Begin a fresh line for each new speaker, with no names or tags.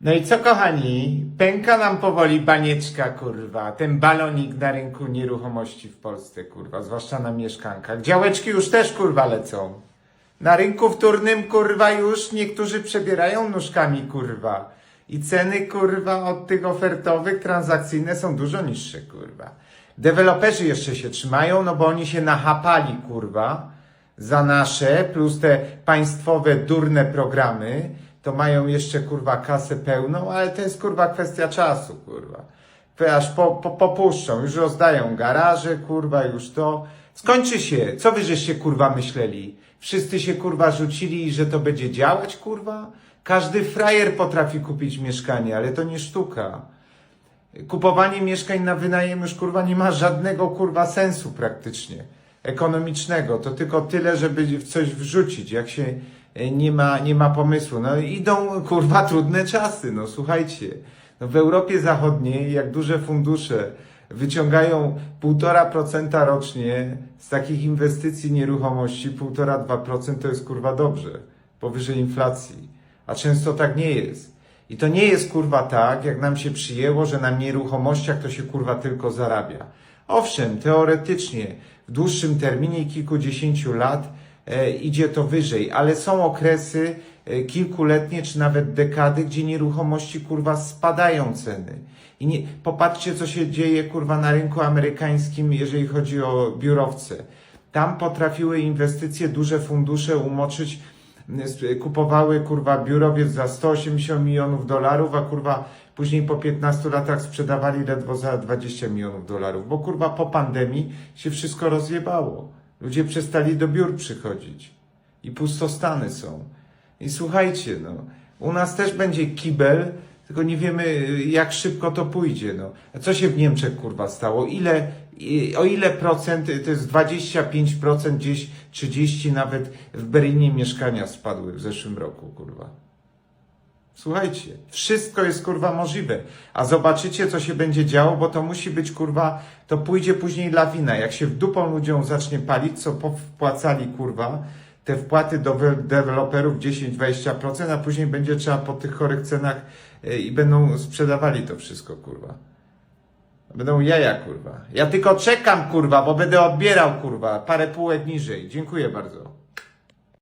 No i co kochani, pęka nam powoli banieczka, kurwa, ten balonik na rynku nieruchomości w Polsce, kurwa, zwłaszcza na mieszkankach. Działeczki już też, kurwa, lecą. Na rynku wtórnym, kurwa, już niektórzy przebierają nóżkami, kurwa. I ceny, kurwa, od tych ofertowych, transakcyjne są dużo niższe, kurwa. Deweloperzy jeszcze się trzymają, no bo oni się nachapali, kurwa, za nasze, plus te państwowe durne programy, to mają jeszcze, kurwa, kasę pełną, ale to jest, kurwa, kwestia czasu, kurwa. Aż po, po, popuszczą, już rozdają garaże, kurwa, już to. Skończy się. Co wy żeście, kurwa, myśleli? Wszyscy się, kurwa, rzucili, że to będzie działać, kurwa? Każdy frajer potrafi kupić mieszkanie, ale to nie sztuka. Kupowanie mieszkań na wynajem już kurwa nie ma żadnego kurwa sensu praktycznie ekonomicznego. To tylko tyle, żeby coś wrzucić, jak się nie ma, nie ma pomysłu. No idą kurwa trudne czasy, no słuchajcie. No w Europie Zachodniej, jak duże fundusze wyciągają 1,5% rocznie z takich inwestycji nieruchomości, 1,5-2% to jest kurwa dobrze, powyżej inflacji. A często tak nie jest. I to nie jest kurwa tak, jak nam się przyjęło, że na nieruchomościach to się kurwa tylko zarabia. Owszem, teoretycznie w dłuższym terminie kilkudziesięciu lat e, idzie to wyżej, ale są okresy e, kilkuletnie czy nawet dekady, gdzie nieruchomości kurwa spadają ceny. I nie, popatrzcie, co się dzieje kurwa na rynku amerykańskim, jeżeli chodzi o biurowce. Tam potrafiły inwestycje, duże fundusze umoczyć kupowały kurwa biurowiec za 180 milionów dolarów, a kurwa później po 15 latach sprzedawali ledwo za 20 milionów dolarów, bo kurwa po pandemii się wszystko rozjebało. Ludzie przestali do biur przychodzić i pustostany są. I słuchajcie, no, u nas też będzie kibel, tylko nie wiemy jak szybko to pójdzie, no. A co się w Niemczech kurwa stało? Ile, o ile procent, to jest 25%, gdzieś 30 nawet w Berlinie mieszkania spadły w zeszłym roku, kurwa. Słuchajcie, wszystko jest kurwa możliwe. A zobaczycie, co się będzie działo, bo to musi być kurwa, to pójdzie później lawina. Jak się w dupą ludziom zacznie palić, co wpłacali kurwa, te wpłaty do we- deweloperów 10-20%, a później będzie trzeba po tych chorych cenach y, i będą sprzedawali to wszystko kurwa. Będą jaja kurwa. Ja tylko czekam kurwa, bo będę odbierał kurwa parę półek niżej. Dziękuję bardzo.